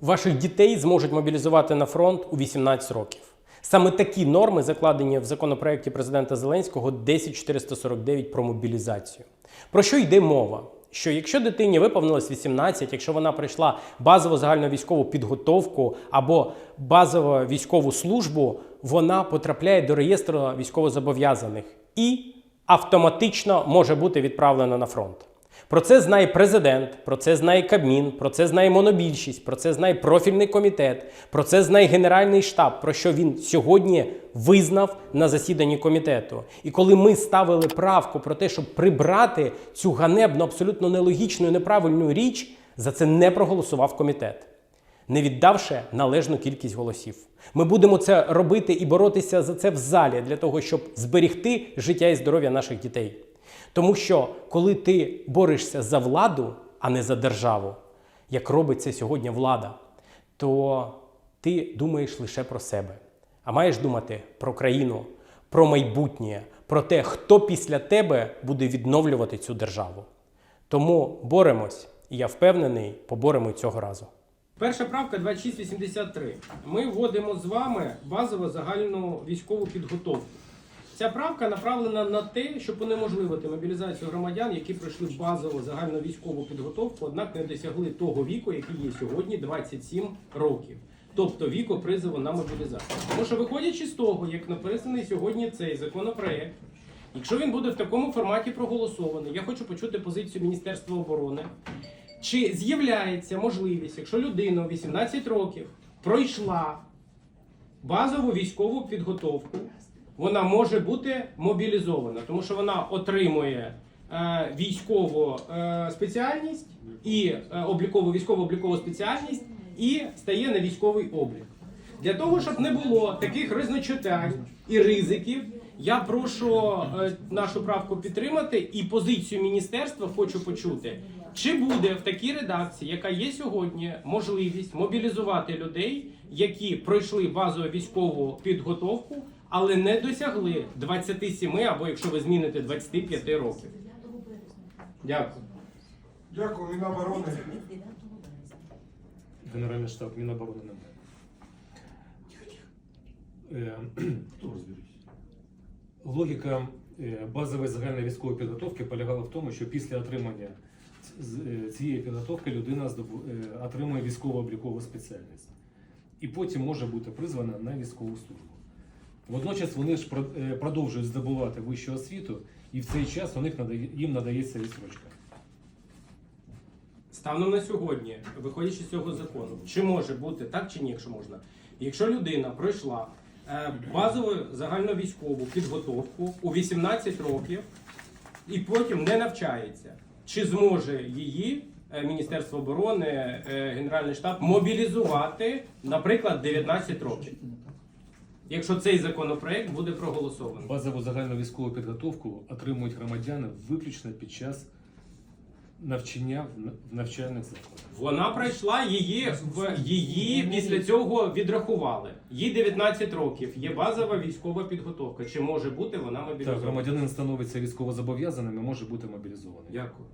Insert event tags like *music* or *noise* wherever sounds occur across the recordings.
Ваших дітей зможуть мобілізувати на фронт у 18 років. Саме такі норми закладені в законопроекті президента Зеленського 10449 про мобілізацію. Про що йде мова? Що якщо дитині виповнилось 18, якщо вона пройшла базову загальну військову підготовку або базову військову службу, вона потрапляє до реєстру військовозобов'язаних і автоматично може бути відправлена на фронт. Про це знає президент, про це знає Кабмін, про це знає монобільшість, про це знає профільний комітет, про це знає Генеральний штаб, про що він сьогодні визнав на засіданні комітету. І коли ми ставили правку про те, щоб прибрати цю ганебну, абсолютно нелогічну і неправильну річ, за це не проголосував комітет не віддавши належну кількість голосів. Ми будемо це робити і боротися за це в залі для того, щоб зберегти життя і здоров'я наших дітей. Тому що коли ти борешся за владу, а не за державу, як робить це сьогодні влада, то ти думаєш лише про себе, а маєш думати про країну, про майбутнє, про те, хто після тебе буде відновлювати цю державу. Тому боремось, і я впевнений, поборемо цього разу. Перша правка 2683. Ми вводимо з вами базову загальну військову підготовку. Ця правка направлена на те, щоб унеможливити мобілізацію громадян, які пройшли базову загальну військову підготовку, однак не досягли того віку, який є сьогодні 27 років. Тобто віку призову на мобілізацію. Тому що, виходячи з того, як написаний сьогодні цей законопроект, якщо він буде в такому форматі проголосований, я хочу почути позицію Міністерства оборони. Чи з'являється можливість, якщо людина у 18 років пройшла базову військову підготовку, вона може бути мобілізована, тому що вона отримує е, військову е, спеціальність і е, облікову військово-облікову спеціальність і стає на військовий облік. Для того, щоб не було таких різночитань і ризиків, я прошу е, нашу правку підтримати і позицію міністерства хочу почути. Чи буде в такій редакції, яка є сьогодні, можливість мобілізувати людей, які пройшли базову військову підготовку, але не досягли 27 або якщо ви зміните 25 років? Дякую. Дякую, Міноборони. Генеральний штаб Міноборони немає. Е, *clears throat* Хто розберусь? Логіка е, базової загальної військової підготовки полягала в тому, що після отримання е, цієї підготовки людина отримує військово-облікову спеціальність. І потім може бути призвана на військову службу. Водночас вони ж е, продовжують здобувати вищу освіту, і в цей час у них їм надається відсрочка. Станом на сьогодні, виходячи з цього закону, чи може бути так чи ні, якщо можна, якщо людина пройшла е, базову загальновійськову підготовку у 18 років і потім не навчається, чи зможе її е, Міністерство оборони, Генеральний штаб мобілізувати, наприклад, 19 років, якщо цей законопроект буде проголосований? Базову загальну військову підготовку отримують громадяни виключно під час навчання в навчальних закладах. Вона пройшла її в її після цього відрахували. Їй 19 років. Є базова військова підготовка. Чи може бути вона Так, мобілізована? громадянин становиться військовозобов'язаним і може бути мобілізований. Дякую.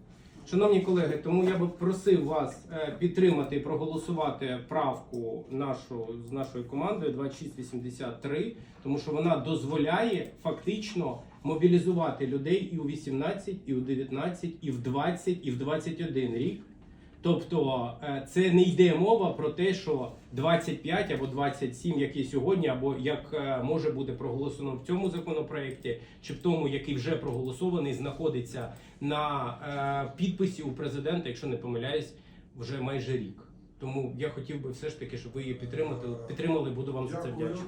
Шановні колеги, тому я би просив вас е, підтримати і проголосувати правку нашу з нашою командою 2683, тому що вона дозволяє фактично мобілізувати людей і у 18, і у 19, і в 20, і в 21 рік. Тобто е, це не йде мова про те, що 25 або 27, як є сьогодні, або як е, може бути проголосовано в цьому законопроекті, чи в тому, який вже проголосований, знаходиться на е, підписі у президента, якщо не помиляюсь, вже майже рік. Тому я хотів би все ж таки, щоб ви її підтримати. Підтримали, буду вам за це вдячний.